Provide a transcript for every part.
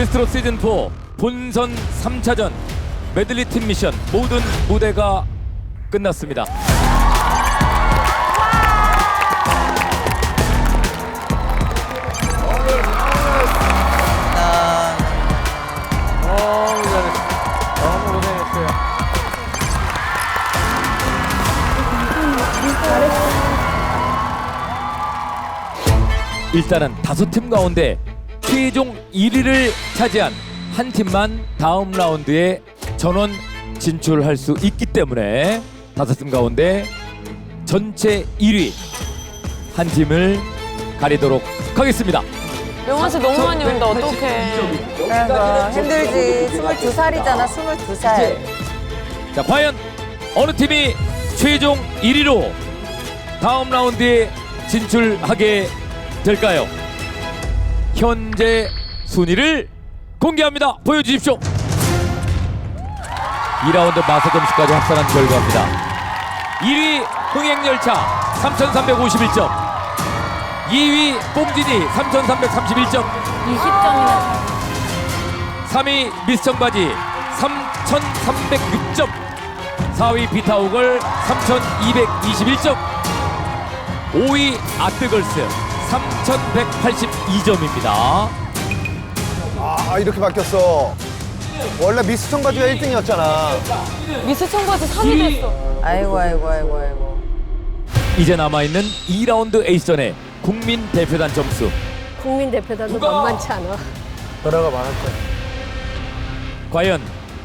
미스트롯 시즌 4 본선 3차전 메들리 팀 미션 모든 무대가 끝났습니다. 일단은 다섯 팀 가운데 최종 1위를 차지한 한 팀만 다음 라운드에 전원 진출할 수 있기 때문에 다섯 팀 가운데 전체 1위 한 팀을 가리도록 하겠습니다. 영화 씨 너무 많이 온다 어떡해 그래서 힘들지. 22살이잖아, 22살. 자, 과연 어느 팀이 최종 1위로 다음 라운드에 진출하게 될까요? 현재 순위를 공개합니다. 보여주십시오. 2라운드 마서 점수까지 합산한 결과입니다. 1위 흥행열차 3,351점 2위 뽕진이 3,331점 20점이나 3위 미스청바지 3,306점 4위 비타오걸 3,221점 5위 아뜨걸스 3,182점입니다 아 이렇게 바뀌었어. 원래 미스 청바지가 1등이었잖아. 미스 청바지 3위 됐어 아이고, 아이고, 아이고, 아이고. 이제 남아있는 2라운드 에이스전의 국민 대표단 점수 국민 대표단도 누가? 만만치 않아. 변화가 많을 거야. 과연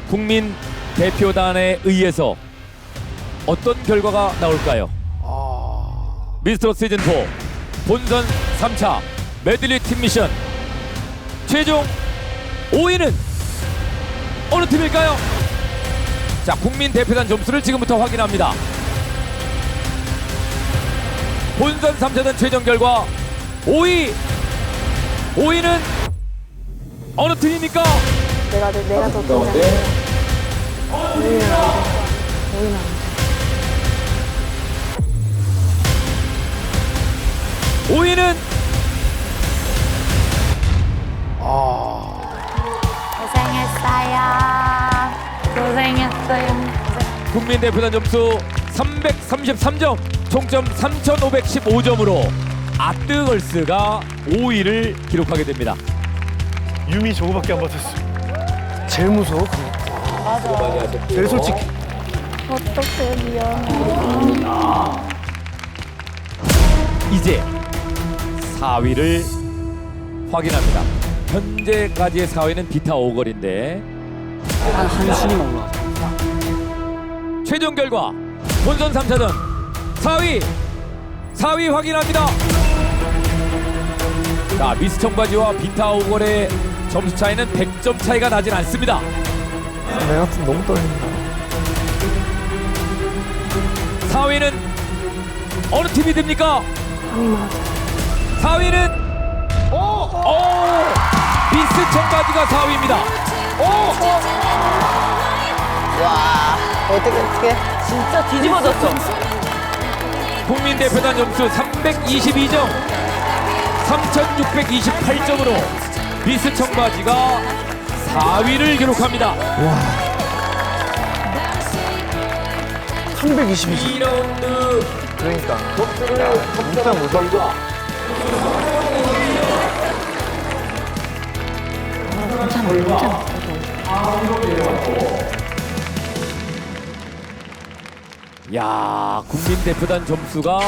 국민 대표단에 의해서 어떤 결과가 나올까요? 미스터 시즌 4 본선 3차 메들리 팀 미션 최종 5위는 어느 팀일까요? 자, 국민 대표단 점수를 지금부터 확인합니다. 본선 3차전 최종 결과 5위 5위는 어느 팀입니까? 내가 더- 내가 더 더. 오 위는 국민 대표단 점수 333점, 총점 3,515점으로 아뜨걸스가 5위를 기록하게 됩니다. 유미 저거밖에 안 버텼어. 제일 무서워. 맞아. 제일 솔직히. 어떡해 미안. 이제 4위를 확인합니다. 현재까지의 4위는 비타 오걸인데 한 순위만 올라. 최종 결과 본선 3차전 4위 4위 확인합니다. 자 미스 청바지와 비타 오걸의 점수 차이는 100점 차이가 나진 않습니다. 내 같은 너무 떨린다. 4위는 어느 팀이 됩니까? 4위는 오! 미스 청바지가 4위입니다. 와, 어떻게, 어떻게. 진짜 뒤집어졌어 국민 대표단 점수 322점, 3,628점으로 미스 청바지가 4위를 기록합니다. 322지. 2라운드 그러니까. 일단 무섭다. 야 국민 대표단 점수가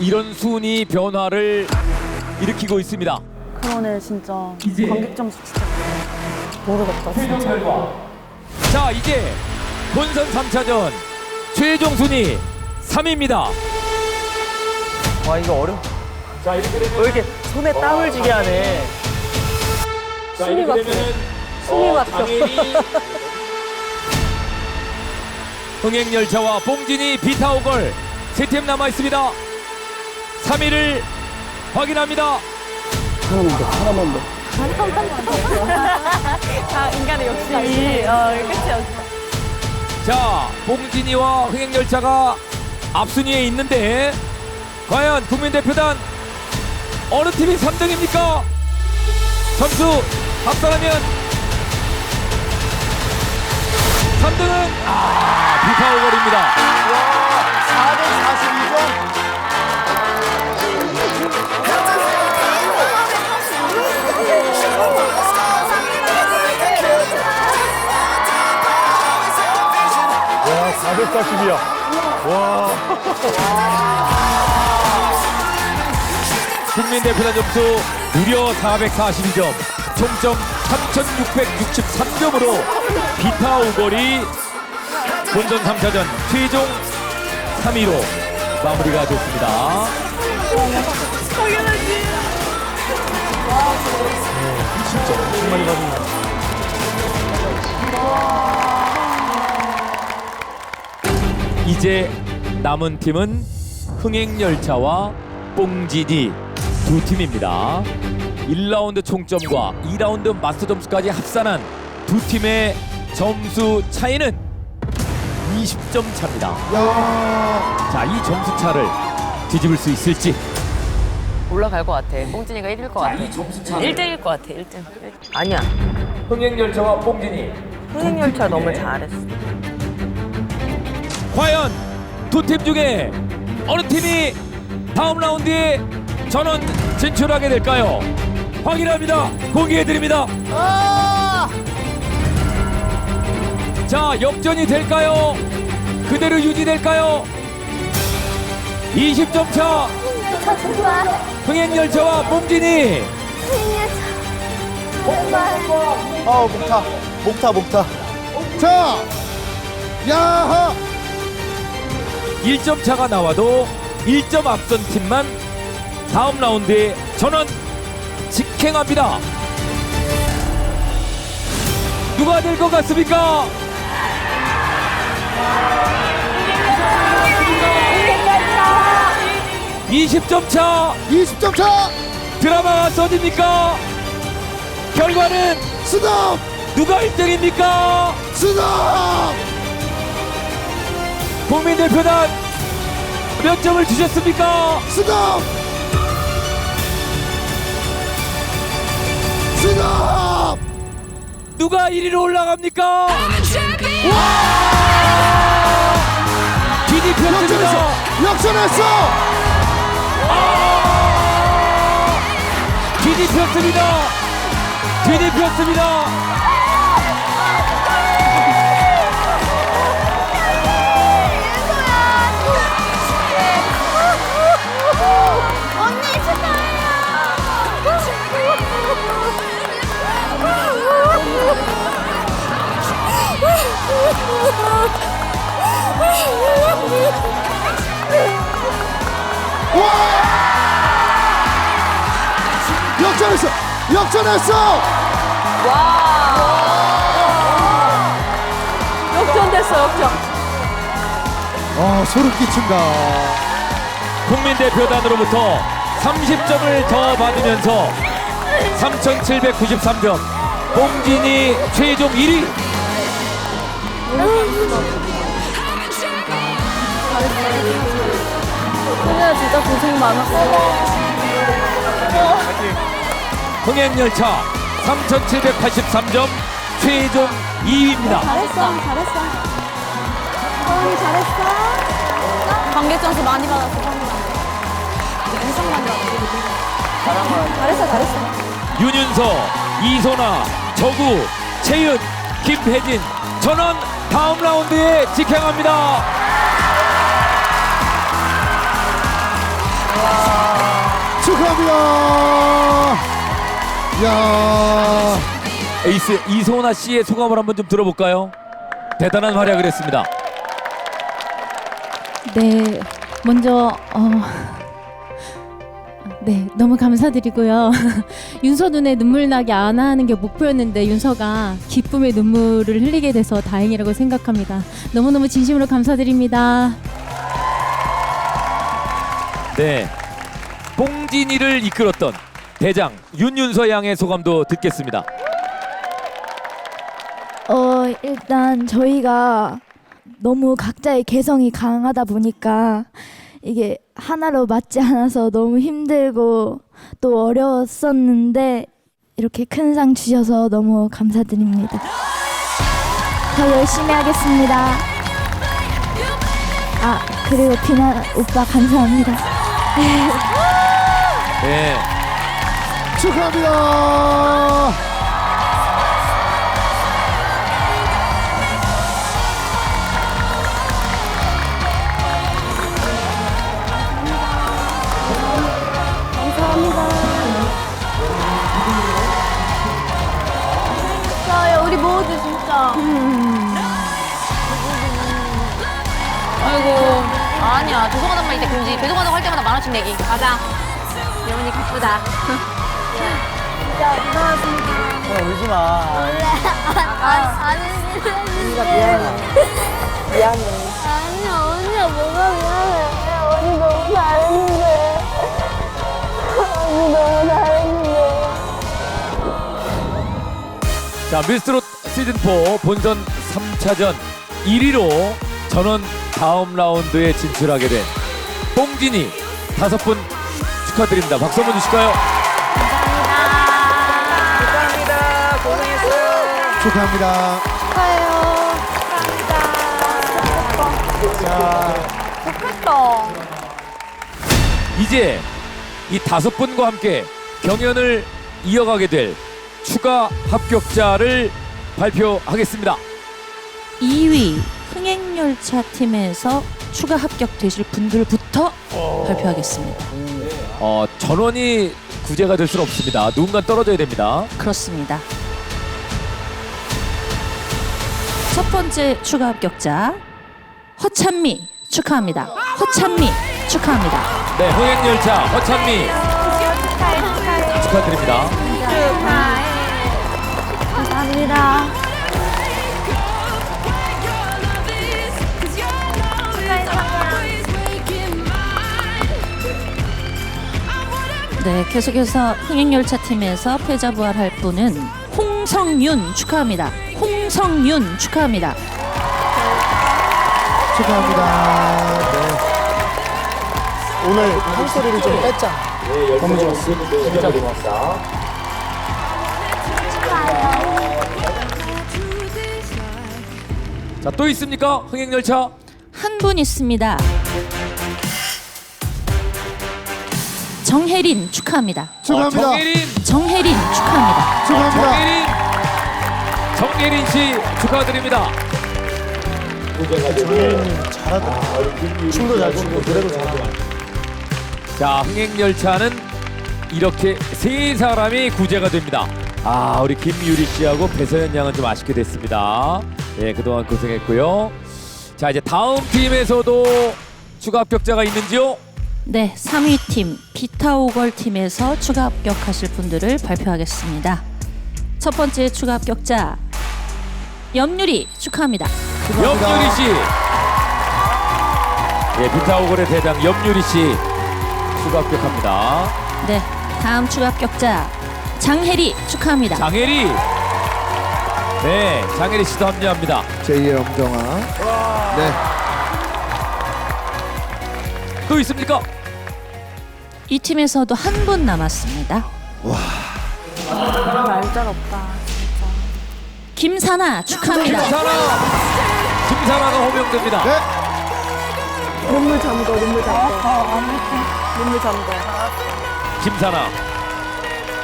이런 순위 변화를 일으키고 있습니다. 그러네 진짜. 관객 점수 진짜 모르겠다 진짜. 자 이제 본선 3차전 최종 순위 3위입니다. 와 이거 어려. 자 이렇게 되면 왜 이렇게 손에 땀을 쥐게 하네. 숨이 막혀. 숨이 막혀. 흥행열차와 뽕진이 비타오걸 세 팀 남아 있습니다. 3위를 확인합니다. 아 인간의 욕심이 어 끝이야 자, 뽕진이와 흥행열차가 앞순위에 있는데 과연 국민대표단 어느 팀이 3등입니까? 점수 합산하면 3등은 아 비파 오걸입니다. 442점. 와 440이야. 와. 국민 대표단 점수 무려 442점, 총점 3,663점으로 비타오걸이 본전 3차전 최종 3위로 마무리가 됐습니다. 정말 받은 이제 남은 팀은 흥행열차와 뽕지니 두 팀입니다. 1라운드 총점과 2라운드 마스터 점수까지 합산한 두 팀의 점수 차이는 20점 차입니다. 자, 이 점수 차를 뒤집을 수 있을지. 올라갈 것 같아. 뽕진이가 1일 것 같아. 1등일 것 같아. 1등. 아니야. 흥행열차와 뽕지니 흥행열차 너무 잘했어. 과연 두 팀 중에 어느 팀이 다음 라운드에 전원 진출하게 될까요? 확인합니다. 공개해 드립니다. 자, 역전이 될까요? 그대로 유지될까요? 20점 차. 흥행열차와 뽕진이 아 목타 목타 목타. 자, 야하. 1점 차가 나와도 1점 앞선 팀만 다음 라운드에 전원 직행합니다. 누가 될 것 같습니까? (20점) 차 20점 차. 드라마가 써집니까 결과는 스톱. 누가 1등입니까 스톱. 국민대표단 몇 점을 주셨습니까 스톱. 스톱. 누가 1위로 올라갑니까? 뒤집혔습니다. 역전했어. 뒤집혔습니다. 뒤집혔습니다. 역전했어. 역전했어. 역전됐어, 역전. 아 소름 끼친다. 국민대표단으로부터 30점을 더 받으면서 3,793점. 봉진이 최종 1위. 소녀 진짜 고생 많았어. 흥행열차 3,783점 최종 2위입니다. 잘했어, 잘했어. 서은이 잘했어. 관객 점수 많이 받았어, 서은이. 엄청 많이 받았어. 잘했어, 잘했어. 윤윤서, 이소나, 저구, 채윤, 김혜진 전원 다음 라운드에 직행합니다. 축하합니다. 야. 에이스 이소나 씨의 소감을 한번 좀 들어볼까요? 대단한 활약을 했습니다. 네, 먼저 어, 네 너무 감사드리고요. 윤서 눈에 눈물 나게 안 하는 게 목표였는데 윤서가 기쁨의 눈물을 흘리게 돼서 다행이라고 생각합니다. 너무 너무 진심으로 감사드립니다. 네. 봉진이를 이끌었던 대장 윤윤서 양의 소감도 듣겠습니다. 어, 일단 저희가 너무 각자의 개성이 강하다 보니까 이게 하나로 맞지 않아서 너무 힘들고 또 어려웠었는데 이렇게 큰 상 주셔서 너무 감사드립니다. 더 열심히 하겠습니다. 아, 그리고 비나 오빠 감사합니다. 네. 축하합니다. 진짜요. 우리 모두 진짜. 아이고. 아니야. 죄송하단 말 이때 금지. 죄송하다고 할 때마다 만 원씩 내기. 가자. 예원이 기쁘다. 어, 울지 마. 아니 언니야 뭐가 미안해 언니 너무 잘했는데 언니 너무 잘했는데 자 미스트롯 시즌4 본선 3차전 1위로 전원 다음 라운드에 진출하게 된 뽕진이 다섯 분 축하드립니다. 박수 한번 주실까요? 고생했어요. 축하합니다. 이제 이 다섯 분과 함께 경연을 이어가게 될 추가 합격자를 발표하겠습니다. 2위 흥행열차 팀에서 추가 합격되실 분들부터 발표하겠습니다. 어, 전원이 구제가 될 수는 없습니다. 누군가 떨어져야 됩니다. 그렇습니다. 첫 번째 추가 합격자 허찬미 축하합니다. 허찬미 축하합니다. 네, 흥행열차 허찬미 축하드립니다. 감사합니다 네, 계속해서 흥행열차 팀에서 패자 부활할 분은 홍성윤 축하합니다. 홍성윤 축하합니다. 축하합니다. 네. 오늘 한 소리를 좀 뺐자. 너무 좋았어. 자, 또 있습니까? 흥행열차. 한 분 있습니다. 정혜린 축하합니다. 어, 축하합니다. 정예린, 정혜린 축하합니다. 축하합니다. 정예린, 정예린 씨 축하드립니다. 춤도 잘 추고 노래도 잘하고. 자, 흥행열차는 이렇게 세 사람이 구제가 됩니다. 아, 우리 김유리 씨하고 배서연 양은 좀 아쉽게 됐습니다. 예, 그동안 고생했고요. 자, 이제 다음 팀에서도 추가 합격자가 있는지요? 네, 3위 팀 비타오걸 팀에서 추가 합격하실 분들을 발표하겠습니다. 첫 번째 추가 합격자 염유리 축하합니다. 염유리 씨. 예, 비타오골의 대장 염유리 씨 추가 합격합니다. 네, 다음 추가 합격자 장혜리 축하합니다. 장혜리. 네, 장혜리 씨도 합류합니다. 제2의 엄정아. 네. 또 있습니까? 이 팀에서도 한 분 남았습니다. 날짜롭다. 김사나 축하합니다. 김사나. 김사나가 호명됩니다. 네. 눈물 잠궈, 눈물 잠궈. 눈물 잠궈. 김사나.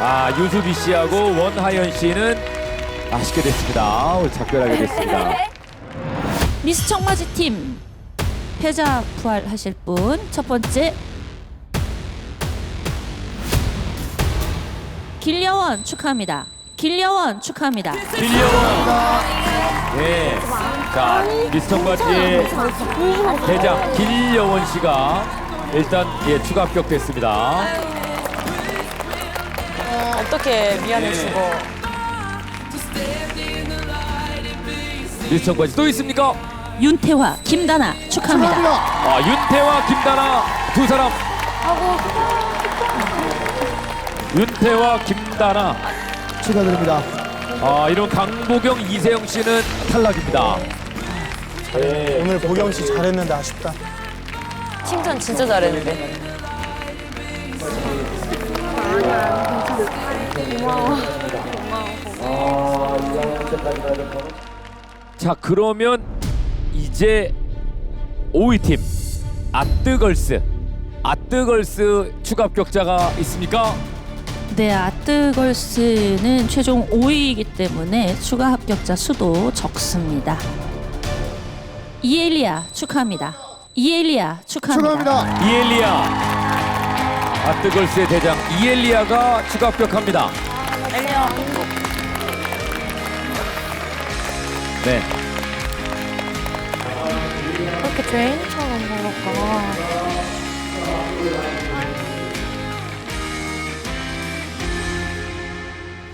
아, 유수비 씨하고 원하연 씨는 아쉽게 됐습니다. 오늘 작별하게 됐습니다. 미스 청맞이 팀 패자 부활하실 분 첫 번째 길려원 축하합니다. 길려원 축하합니다. 길려원. 네. 자, 미스턴 바지의 대장 길려원 씨가 일단 예, 추가 합격됐습니다. 어떻게 미안해 네. 죽어. 미스턴 바지 또 있습니까? 윤태화, 김다나 축하합니다. 축하합니다. 아, 윤태와 김다나 두 사람. 윤태와 김다나. 축하드립니다. 아, 이런 강보경, 이세영 씨는 탈락입니다. 네. 오늘 보경 씨 잘했는데 아쉽다. 칭찬 진짜 잘했는데. 고마워. 자 그러면 이제 5위 팀 아뜨걸스 아뜨걸스 추가 합격자가 있습니까? 네, 아뜨걸스는 최종 5위이기 때문에 추가 합격자 수도 적습니다. 이엘리아 축하합니다. 이엘리아 축하합니다. 축하합니다. 이엘리아 아뜨걸스의 대장 이엘리아가 추가 합격합니다. 네. 그렇게 죄인처럼 걸을까?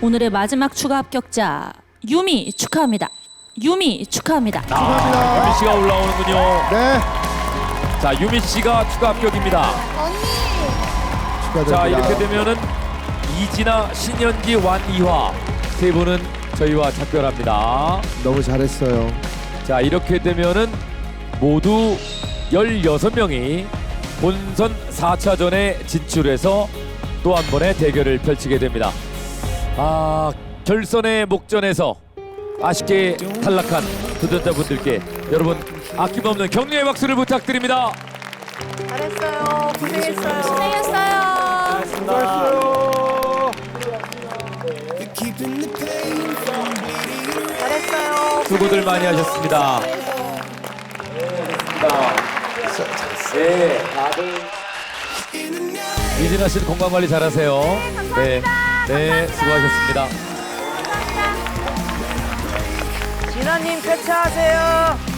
오늘의 마지막 추가 합격자 유미 축하합니다. 유미 축하합니다. 아, 유미 씨가 올라오는군요. 네. 자 유미 씨가 추가 합격입니다. 축하드립니다. 자 이렇게 되면은 이진아, 신현기, 완이화 세 분은 저희와 작별합니다. 너무 잘했어요. 자 이렇게 되면은 모두 16명이 본선 4차전에 진출해서 또 한 번의 대결을 펼치게 됩니다. 아 결선의 목전에서 아쉽게 탈락한 도전자분들께 여러분 아낌없는 격려의 박수를 부탁드립니다. 잘했어요. 고생했어요. 고생했어요. 잘했어요. 수고들 많이 하셨습니다. 네, 다들 이진아 씨는 건강 관리 잘하세요. 네, 네, 수고하셨습니다. 진아님 쾌차하세요.